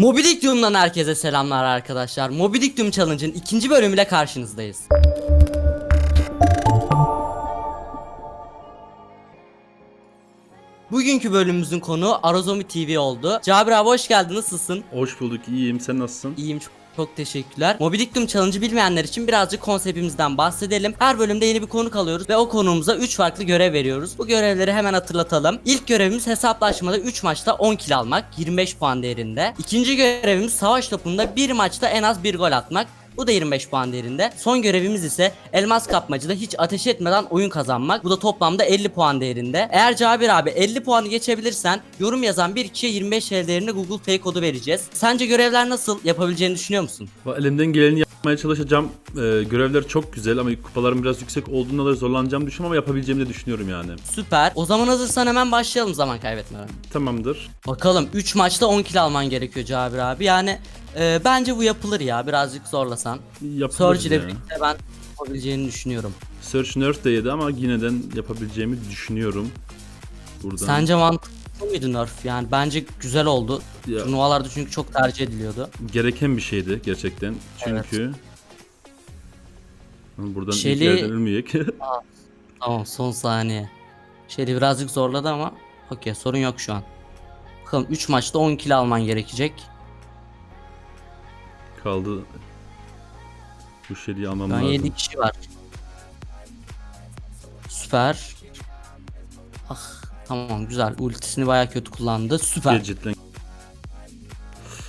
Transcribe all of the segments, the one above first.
Mobilik Doom'dan herkese selamlar arkadaşlar. Mobilik Doom Challenge'ın ikinci bölümüyle karşınızdayız. Bugünkü bölümümüzün konuğu Arazomi TV oldu. Cabir abi hoş geldin nasılsın? Hoş bulduk, iyiyim. Sen nasılsın? İyiyim çok, çok teşekkürler. Mobilik Doom Challenge'ı bilmeyenler için birazcık konseptimizden bahsedelim. Her bölümde yeni bir konuk alıyoruz ve o konuğumuza 3 farklı görev veriyoruz. Bu görevleri hemen hatırlatalım. İlk görevimiz hesaplaşmada 3 maçta 10 kill almak, 25 puan değerinde. İkinci görevimiz savaş topunda 1 maçta en az 1 gol atmak. Bu da 25 puan değerinde. Son görevimiz ise elmas kapmacıda hiç ateş etmeden oyun kazanmak. Bu da toplamda 50 puan değerinde. Eğer Cabir abi 50 puanı geçebilirsen yorum yazan bir kişiye 25 TL değerinde Google Pay kodu vereceğiz. Sence görevler nasıl? Yapabileceğini düşünüyor musun? Elimden geleni yapmaya çalışacağım. Ee, görevler çok güzel ama kupalarım biraz yüksek olduğunda da zorlanacağımı düşünüyorum ama yapabileceğimi de düşünüyorum yani. Süper. O zaman hazırsan hemen başlayalım zaman kaybetmeden. Tamamdır. Bakalım 3 maçta 10 kill alman gerekiyor Cabir abi. Yani e, bence bu yapılır ya birazcık zorlasan. Yapılır Surge ile birlikte ben yapabileceğini düşünüyorum. Search Nerf de yedi ama yine de yapabileceğimi düşünüyorum. Buradan. Sence mantıklı mıydı nerf? Yani bence güzel oldu. Ya. Turnuvalarda çünkü çok tercih ediliyordu. Gereken bir şeydi gerçekten. Çünkü Buradan ilk Şeli- yerden ölmeyek. Tamam son saniye. Şeyde birazcık zorladı ama okey sorun yok şu an. Bakalım 3 maçta 10 kill alman gerekecek. Kaldı. Bu şeyi almam Ben lazım. 7 kişi var. Süper. Ah tamam güzel. Ultisini baya kötü kullandı. Süper. Gadget'le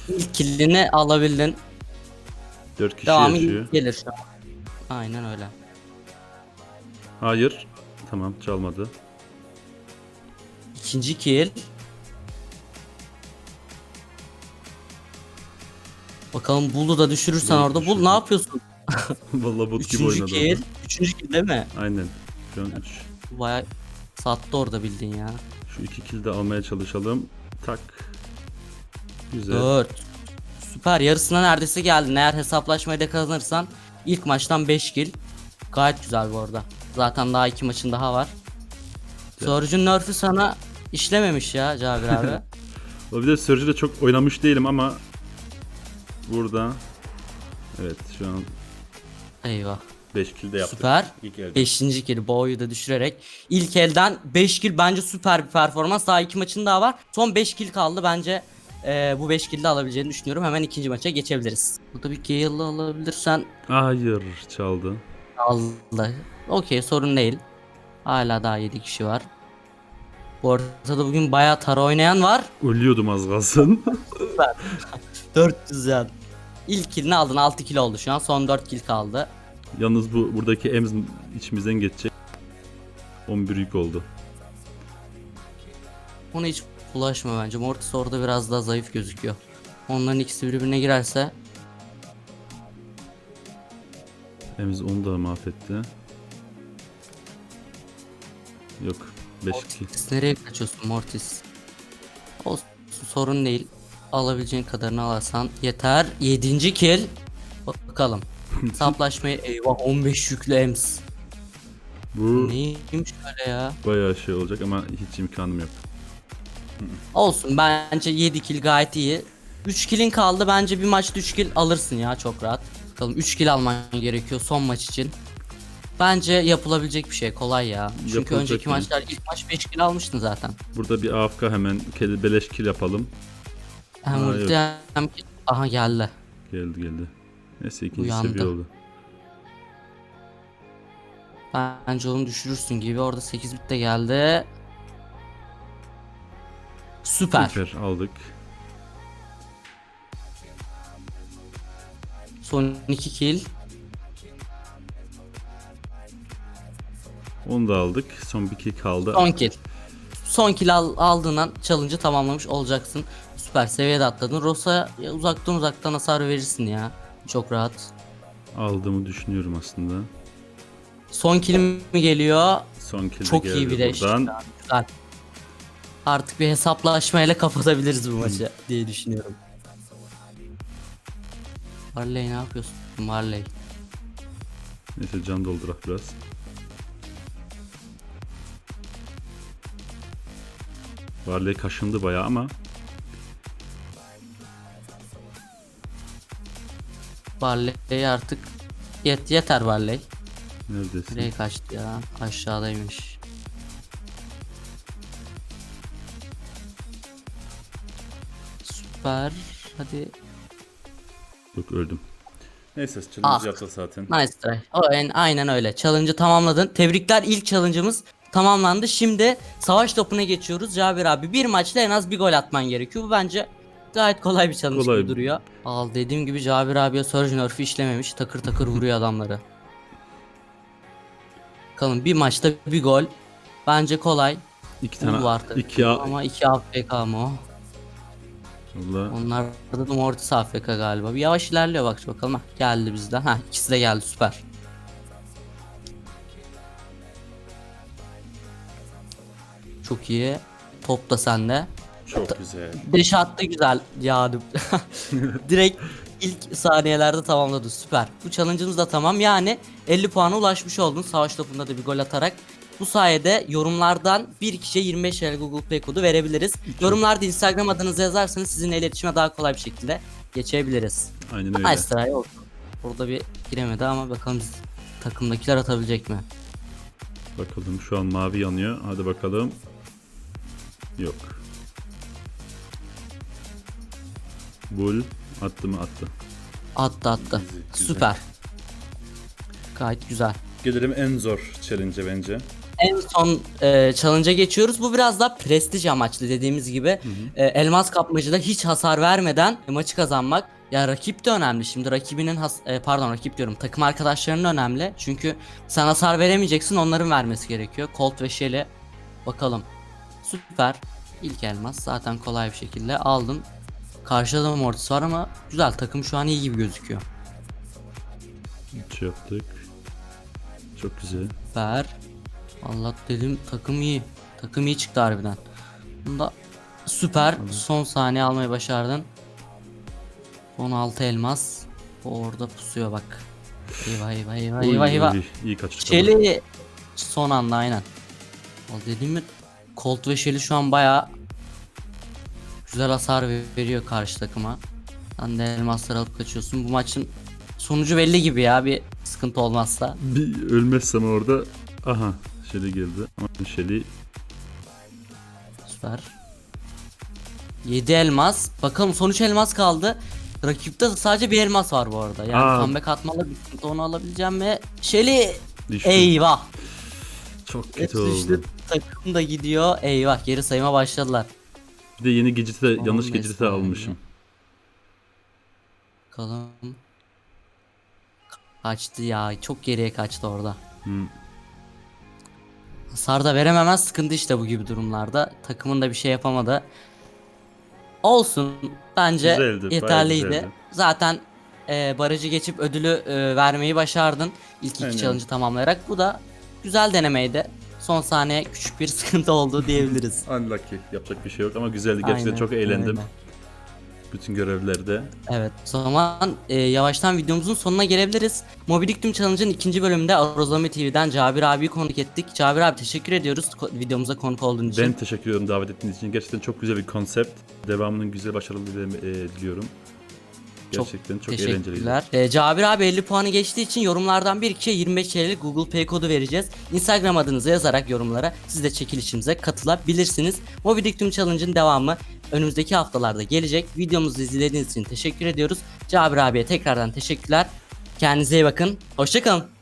İlk killini alabildin. 4 kişi Devamı yaşıyor. gelir şu an. Aynen öyle. Hayır. Tamam çalmadı. İkinci kill. Bakalım Bull'u da düşürürsen Bull'u orada. Düşürdüm. ne yapıyorsun? Vallahi bot gibi Üçüncü oynadı. kill. orada. Üçüncü kill değil mi? Aynen. Şu an 3. Baya sattı orada bildin ya. Şu iki kill de almaya çalışalım. Tak. Güzel. 4. Süper yarısına neredeyse geldin. Eğer hesaplaşmayı da kazanırsan ilk maçtan 5 kill. Gayet güzel bu arada. Zaten daha iki maçın daha var. Sorucun nerf'ü sana işlememiş ya Cabir abi. O bir de Surge'de çok oynamış değilim ama burada Evet şu an Eyvah. 5 kill de yaptık. Süper. İlk elde. 5. kill boyu da düşürerek ilk elden 5 kill bence süper bir performans. Daha iki maçın daha var. Son 5 kill kaldı bence. E, bu 5 kill de alabileceğini düşünüyorum. Hemen ikinci maça geçebiliriz. Burada bir Gale'ı alabilirsen Hayır çaldı. Allah. Okey sorun değil. Hala daha 7 kişi var. Bu arada bugün bayağı tara oynayan var. Ölüyordum az kalsın. 400 yani. İlk killini aldın 6 kill oldu şu an. Son 4 kill kaldı. Yalnız bu buradaki Ems içimizden geçecek. 11 yük oldu. Ona hiç bulaşma bence. Mortis orada biraz daha zayıf gözüküyor. Onların ikisi birbirine girerse Ems onu da mahvetti. Yok. 5 kill. Mortis nereye kaçıyorsun Mortis? O sorun değil. Alabileceğin kadarını alırsan yeter. 7. kill. Bakalım. Saplaşmayı eyvah 15 yüklü Ems. Bu Neymiş öyle ya? bayağı şey olacak ama hiç imkanım yok. Olsun bence 7 kill gayet iyi. 3 killin kaldı bence bir maçta 3 kill alırsın ya çok rahat. Bakalım 3 kill alman gerekiyor son maç için. Bence yapılabilecek bir şey kolay ya. Çünkü Yapılacak önceki yani. maçlar ilk maç 5 kill almıştın zaten. Burada bir AFK hemen kedi beleş kill yapalım. Hem Aa, ulti hem kill. Aha geldi. Geldi geldi. Neyse ikinci Uyandı. seviye oldu. Bence onu düşürürsün gibi. Orada 8 bit de geldi. Süper. Süper aldık. Son 2 kill. Onu da aldık. Son bir kill kaldı. Son kill. Son kill al, aldığın an challenge'ı tamamlamış olacaksın. Süper seviyede atladın. Rosa uzaktan uzaktan hasar verirsin ya. Çok rahat. Aldığımı düşünüyorum aslında. Son kill mi geliyor? Son kill de Çok iyi bir eşlik. buradan. Güzel. Artık bir hesaplaşmayla kapatabiliriz bu maçı diye düşünüyorum. Marley ne yapıyorsun? Marley. Neyse can doldurak biraz. Varley kaşındı bayağı ama Barley artık yet yeter Barley. Neredesin? Nereye kaçtı ya? Aşağıdaymış. Süper. Hadi. Yok öldüm. Neyse challenge Ah. yapacağız zaten. Nice try. Aynen, aynen öyle. Challenge'ı tamamladın. Tebrikler ilk challenge'ımız tamamlandı. Şimdi savaş topuna geçiyoruz. Cabir abi bir maçta en az bir gol atman gerekiyor. Bu bence gayet kolay bir challenge Kolay. gibi duruyor. Al dediğim gibi Cabir abiye Surge Nerf'ü işlememiş. Takır takır vuruyor adamları. Bakalım bir maçta bir gol. Bence kolay. İki Bu tane. var tabii. iki. Ama iki AFK mı o? Valla. Onlar da Mortis AFK galiba. Bir yavaş ilerliyor bak bakalım. Hah, geldi bizden. Ha ikisi de geldi süper. Çok iyi. Top da sende. Çok güzel. Deş attı güzel yağdı. Direkt ilk saniyelerde tamamladı. Süper. Bu challenge'ımız da tamam. Yani 50 puana ulaşmış oldun. Savaş topunda da bir gol atarak. Bu sayede yorumlardan bir kişiye 25 TL Google Play kodu verebiliriz. Yorumlarda Instagram adınızı yazarsanız sizinle iletişime daha kolay bir şekilde geçebiliriz. Aynen öyle. Nice try oldu. Burada bir giremedi ama bakalım biz takımdakiler atabilecek mi? Bakalım şu an mavi yanıyor. Hadi bakalım. Yok. Bull attı mı attı. Attı attı. Güzel. Süper. Gayet güzel. Gelirim en zor challenge bence. En son e, challenge'a geçiyoruz. Bu biraz da prestij amaçlı dediğimiz gibi. E, elmas kapmacıda hiç hasar vermeden maçı kazanmak. Ya rakip de önemli. Şimdi rakibinin has- e, pardon rakip diyorum. Takım arkadaşlarının önemli. Çünkü sen hasar veremeyeceksin. Onların vermesi gerekiyor. Colt ve Shelly. Bakalım. Süper. İlk elmas zaten kolay bir şekilde aldın. Karşıda da Mortis var ama güzel takım şu an iyi gibi gözüküyor. Üç yaptık. Çok güzel. Ver. Allah dedim takım iyi. Takım iyi çıktı harbiden. Bunda süper. Son saniye almayı başardın. 16 elmas. Orada pusuyor bak. Eyvah eyvah eyvah Oy, eyvah eyvah. oy, İyi kaçtı. Shelly son anda aynen. O dediğim mi? Colt ve Shelly şu an baya güzel hasar ver- veriyor karşı takıma. Sen de elmasları alıp kaçıyorsun. Bu maçın sonucu belli gibi ya bir sıkıntı olmazsa. Bir ölmezsem orada. Aha. Shelly geldi. Ama Shelly Süper. 7 elmas. Bakalım son 3 elmas kaldı. Rakipte sadece bir elmas var bu arada. Yani Aa. comeback atmalı bir sıkıntı onu alabileceğim mi? Shelly. düştü. Eyvah. Çok Hepsi kötü düştü. oldu. Takım da gidiyor. Eyvah geri sayıma başladılar. Bir de yeni geceti de yanlış 15 geceti de almışım. Bakalım. Kaçtı ya. Çok geriye kaçtı orada. Hmm. Hasar da verememez sıkıntı işte bu gibi durumlarda. Takımın da bir şey yapamadı. Olsun. Bence Güzeldi, yeterliydi. güzeldi. Zaten e, barajı geçip ödülü e, vermeyi başardın. İlk iki Aynen. challenge'ı tamamlayarak. Bu da güzel denemeydi. Son saniye küçük bir sıkıntı oldu diyebiliriz. Unlucky. Yapacak bir şey yok ama güzeldi. Gerçekten Aynen, çok eğlendim. öyle. Bütün görevlerde. Evet. O zaman e, yavaştan videomuzun sonuna gelebiliriz. Mobilik Tüm Challenge'ın ikinci bölümünde Arozami TV'den Cabir abiyi konuk ettik. Cabir abi teşekkür ediyoruz ko- videomuza konuk olduğun için. Ben teşekkür ediyorum davet ettiğiniz için. Gerçekten çok güzel bir konsept. Devamının güzel başarılı e, diliyorum. Gerçekten çok, eğlenceliydi. Teşekkürler. Ee, Cabir abi 50 puanı geçtiği için yorumlardan bir kişiye 25 TL'lik Google Pay kodu vereceğiz. Instagram adınızı yazarak yorumlara siz de çekilişimize katılabilirsiniz. Mobilik Tüm Challenge'ın devamı önümüzdeki haftalarda gelecek. Videomuzu izlediğiniz için teşekkür ediyoruz. Cabir abiye tekrardan teşekkürler. Kendinize iyi bakın. Hoşçakalın.